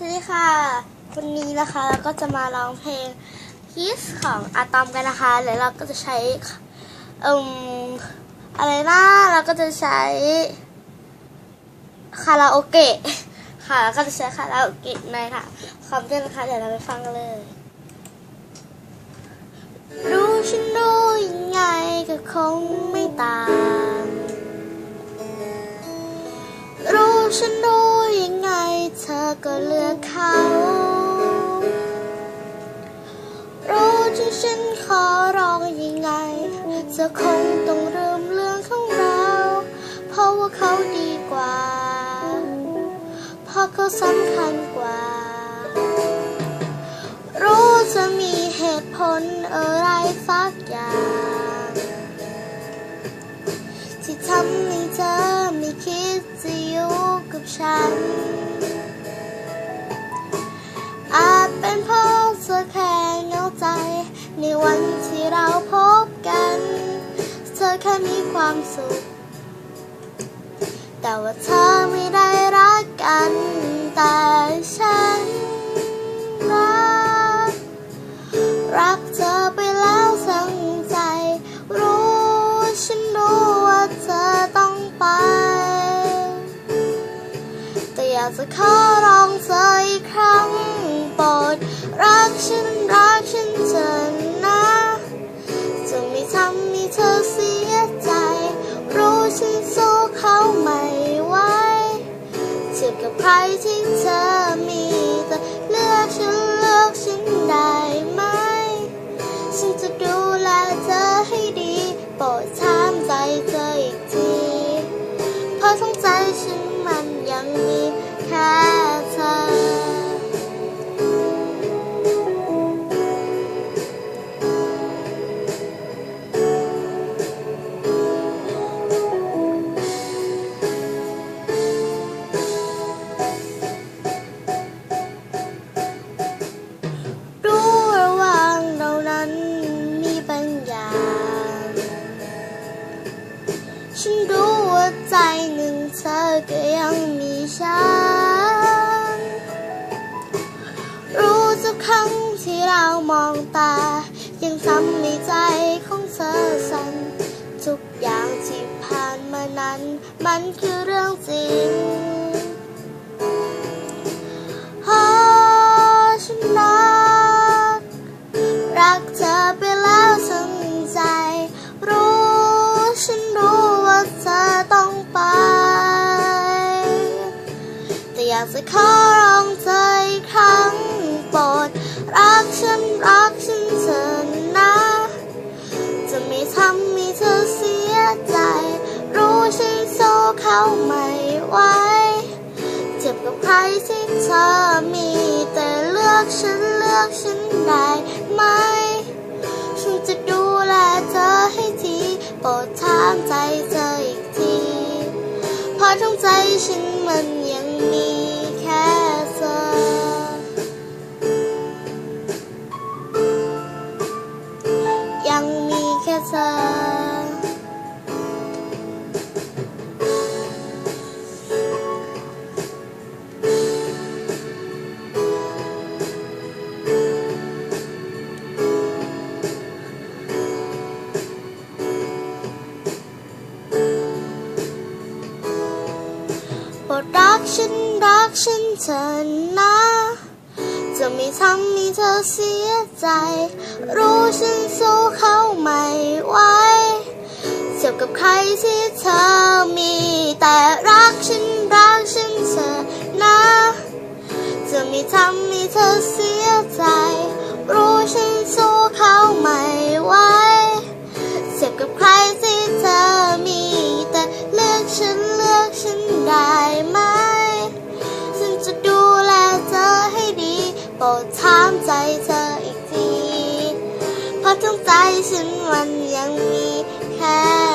สวัสดีค่ะ วันนี้นะคะเราก็จะมาร้องเพลง Kiss ของอะตอมกันนะคะ แล้วเราก็จะใช้อืมอะไรนะเราก็จะใช้คาราโอเกะค่ะแล้วก็จะใช้คาราโอเกะในค่ะคำเต้นนะคะเดี๋ยวเราไปฟังกันเลย รู้ฉันรู้ยังไงก็คงไม่ต่าง รู้ฉันรู้ยังไง เธอก็เลือกเขา รู้ที่ฉันขอร้องยังไง เธอคงต้องลืมเรื่องของเรา เพราะว่าเขาดีกว่า เพราะเขาสำคัญกว่า รู้จะมีเหตุผลอะไรสักอย่างที่ทำให้เธอไม่คิดจะอยู่กับฉัน เพราะเธอแค่เงาใจ ในวันที่เราพบกัน เธอแค่มีความสุข แต่ว่าเธอไม่ได้รักกัน แต่ฉันรัก รักเธอไปแล้วทั้งใจ รู้ฉันรู้ว่าเธอต้องไป แต่อยากจะขอร้องเธออีกครั้งโปรด รักฉันรักฉันเธอนะจะไม่ทำให้เธอเสียใจ รู้ฉันสู้เขาไม่ไหวเทียบกับใครที่เธอ ฉันรู้ว่าใจหนึ่งเธอก็ยังมีฉัน รู้ทุกครั้งที่เรามองตา ยังทำให้ใจของเธอสั่นทุกอย่างที่ผ่านมานั้น มันคือเรื่องจริงากจะขอร้องเธออีกครั้งโปรดรักฉันรักฉันเถอะนะ จะไม่ทำให้เธอเสียใจ รู้ฉันสู้เขาไม่ไหวเจ็บกับใครที่เธอมี แต่เลือกฉันเลือกฉันได้ไหม ฉันจะดูแลเธอให้ทีโปรดถามใจเธออีกที เพราะทั้งใจฉันมัน ยั ฉันรักฉันเถอนะ จะไม่ทำให้เธอเสียใจ รู้ฉันสู้เขาไม่ไหวเจ็บกับใครที่เธอมี แต่รักฉันรักฉันเถอนะ จะไม่ทำให้เธอเสียใจ รู้ฉันสู้เขาไม่ไหวเจ็บกับใครที่เธอมี แต่เลือกฉัน ทุกใจฉันวันยังมีค่า